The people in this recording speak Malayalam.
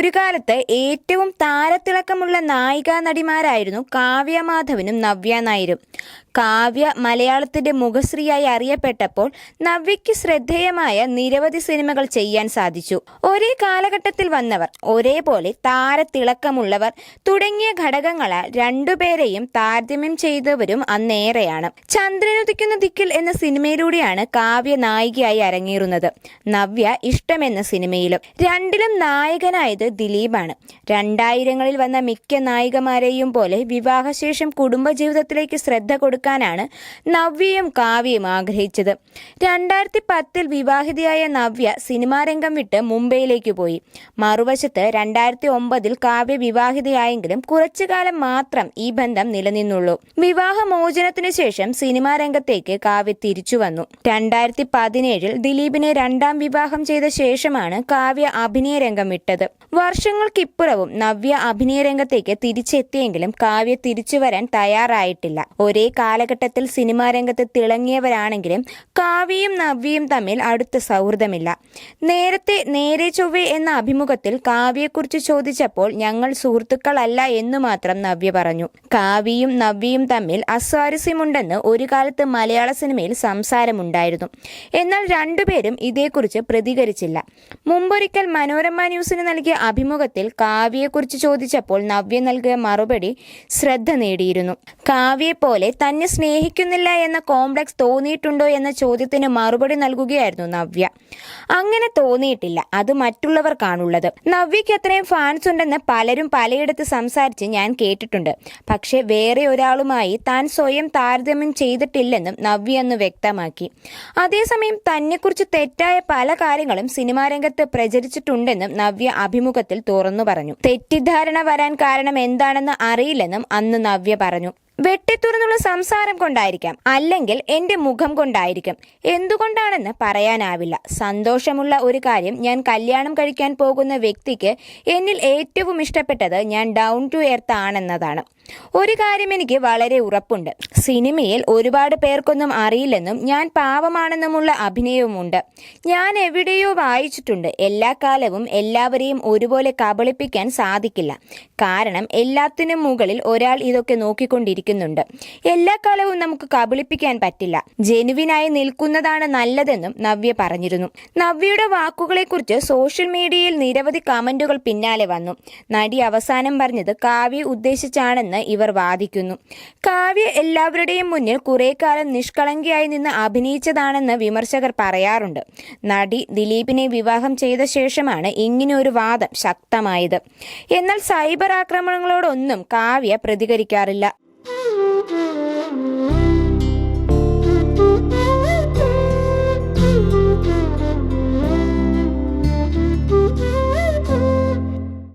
ഒരു കാലത്ത് ഏറ്റവും താരത്തിളക്കമുള്ള നായികാ നടിമാരായിരുന്നു കാവ്യ മാധവനും നവ്യ നായരും. കാവ്യ മലയാളത്തിന്റെ മുഖശ്രീയായി അറിയപ്പെട്ടപ്പോൾ നവ്യയ്ക്ക് ശ്രദ്ധേയമായ നിരവധി സിനിമകൾ ചെയ്യാൻ സാധിച്ചു. ഒരേ കാലഘട്ടത്തിൽ വന്നവർ ഒരേപോലെ താരത്തിളക്കമുള്ളവർ തുടങ്ങിയ ഘടകങ്ങളാൽ രണ്ടുപേരെയും താരതമ്യം ചെയ്തവരും അന്നേറെയാണ്. ചന്ദ്രനുദിക്കുന്ന ദിക്കിൽ എന്ന സിനിമയിലൂടെയാണ് കാവ്യ നായികയായി അരങ്ങേറുന്നത്. നവ്യ ഇഷ്ടമെന്ന സിനിമയിലും രണ്ടിലും നായകനായത് ദിലീപാണ്. രണ്ടായിരങ്ങളിൽ വന്ന മിക്ക നായികമാരെയും പോലെ വിവാഹശേഷം കുടുംബജീവിതത്തിലേക്ക് ശ്രദ്ധ കൊടുക്കാനാണ് നവ്യയും കാവ്യയും ആഗ്രഹിച്ചത്. രണ്ടായിരത്തി പത്തിൽ വിവാഹിതയായ നവ്യ സിനിമാരംഗം വിട്ട് മുംബൈയിലേക്ക് പോയി. മറുവശത്ത് രണ്ടായിരത്തി ഒമ്പതിൽ കാവ്യ വിവാഹിതയായെങ്കിലും കുറച്ചു കാലം മാത്രം ഈ ബന്ധം നിലനിന്നുള്ളൂ. വിവാഹമോചനത്തിന് ശേഷം സിനിമാ രംഗത്തേക്ക് കാവ്യ തിരിച്ചു വന്നു. രണ്ടായിരത്തി പതിനേഴിൽ ദിലീപിനെ രണ്ടാം വിവാഹം ചെയ്ത ശേഷമാണ് കാവ്യ അഭിനയ രംഗം വിട്ടത്. വർഷങ്ങൾക്കിപ്പുറവും നവ്യ അഭിനയ രംഗത്തേക്ക് തിരിച്ചെത്തിയെങ്കിലും കാവ്യ തിരിച്ചു വരാൻ തയ്യാറായിട്ടില്ല. ഒരേ കാലഘട്ടത്തിൽ സിനിമാ രംഗത്ത് തിളങ്ങിയവരാണെങ്കിലും കാവ്യയും നവ്യയും തമ്മിൽ അടുത്ത സൗഹൃദമില്ല. നേരത്തെ നേരെ ചൊവ്വേ എന്ന അഭിമുഖത്തിൽ കാവ്യയെക്കുറിച്ച് ചോദിച്ചപ്പോൾ ഞങ്ങൾ സുഹൃത്തുക്കളല്ല എന്നു മാത്രം നവ്യ പറഞ്ഞു. കാവ്യയും നവ്യയും തമ്മിൽ അസ്വാരസ്യമുണ്ടെന്ന് ഒരു കാലത്ത് മലയാള സിനിമയിൽ സംസാരമുണ്ടായിരുന്നു. എന്നാൽ രണ്ടുപേരും ഇതേക്കുറിച്ച് പ്രതികരിച്ചില്ല. മുമ്പൊരിക്കൽ മനോരമ ന്യൂസിന് നൽകിയ അഭിമുഖത്തിൽ കാവ്യയെക്കുറിച്ച് ചോദിച്ചപ്പോൾ നവ്യ നൽകിയ മറുപടി ശ്രദ്ധ നേടിയിരുന്നു. കാവ്യയെ പോലെ തന്നെ സ്നേഹിക്കുന്നില്ല എന്ന കോംപ്ലക്സ് തോന്നിയിട്ടുണ്ടോ എന്ന ചോദ്യത്തിന് മറുപടി നൽകുകയായിരുന്നു നവ്യ. അങ്ങനെ തോന്നിയിട്ടില്ല. അത് മറ്റുള്ളവർക്കാണുള്ളത്. നവ്യയ്ക്ക് അത്രയും ഫാൻസ് ഉണ്ടെന്ന് പലരും പലയിടത്ത് സംസാരിച്ച് ഞാൻ കേട്ടിട്ടുണ്ട്. പക്ഷേ വേറെ ഒരാളുമായി താൻ സ്വയം താരതമ്യം ചെയ്തിട്ടില്ലെന്നും നവ്യ അന്ന് വ്യക്തമാക്കി. അതേസമയം തന്നെക്കുറിച്ച് തെറ്റായ പല കാര്യങ്ങളും സിനിമാ രംഗത്ത് പ്രചരിച്ചിട്ടുണ്ടെന്നും നവ്യ അഭിമുഖത്തിൽ തുറന്നു പറഞ്ഞു. തെറ്റിദ്ധാരണ വരാൻ കാരണം എന്താണെന്ന് അറിയില്ലെന്നും അന്ന് നവ്യ പറഞ്ഞു. വെട്ടിത്തുറന്നുള്ള സംസാരം കൊണ്ടായിരിക്കാം. അല്ലെങ്കിൽ എന്റെ മുഖം കൊണ്ടായിരിക്കും. എന്തുകൊണ്ടാണെന്ന് പറയാനാവില്ല. സന്തോഷമുള്ള ഒരു കാര്യം ഞാൻ കല്യാണം കഴിക്കാൻ പോകുന്ന വ്യക്തിക്ക് എന്നിൽ ഏറ്റവും ഇഷ്ടപ്പെട്ടത് ഞാൻ ഡൗൺ ടു എർത്ത് ആണെന്നതാണ്. ഒരു കാര്യം എനിക്ക് വളരെ ഉറപ്പുണ്ട്. സിനിമയിൽ ഒരുപാട് പേർക്കൊന്നും അറിയില്ലെന്നും ഞാൻ പാവമാണെന്നുമുള്ള അഭിനയവുമുണ്ട്. ഞാൻ എവിടെയോ വായിച്ചിട്ടുണ്ട്. എല്ലാ കാലവും എല്ലാവരെയും ഒരുപോലെ കബളിപ്പിക്കാൻ സാധിക്കില്ല. കാരണം എല്ലാത്തിനും മുകളിൽ ഒരാൾ ഇതൊക്കെ നോക്കിക്കൊണ്ടിരിക്കുന്നുണ്ട്. എല്ലാ കാലവും നമുക്ക് കബളിപ്പിക്കാൻ പറ്റില്ല. ജനുവിനായി നിൽക്കുന്നതാണ് നല്ലതെന്നും നവ്യ പറഞ്ഞിരുന്നു. നവ്യയുടെ വാക്കുകളെക്കുറിച്ച് സോഷ്യൽ മീഡിയയിൽ നിരവധി കമന്റുകൾ പിന്നാലെ വന്നു. നടി അവസാനം പറഞ്ഞത് കാവ്യ ഉദ്ദേശിച്ചാണെന്ന് ഇവർ വാദിക്കുന്നു. കാവ്യ എല്ലാവരുടെയും മുന്നിൽ കുറെ കാലം നിഷ്കളങ്കയായി നിന്ന് അഭിനയിച്ചതാണെന്ന് വിമർശകർ പറയാറുണ്ട്. നടി ദിലീപിനെ വിവാഹം ചെയ്ത ശേഷമാണ് ഇങ്ങനെയൊരു വാദം ശക്തമായത്. എന്നാൽ സൈബർ ആക്രമണങ്ങളോടൊന്നും കാവ്യ പ്രതികരിക്കാറില്ല.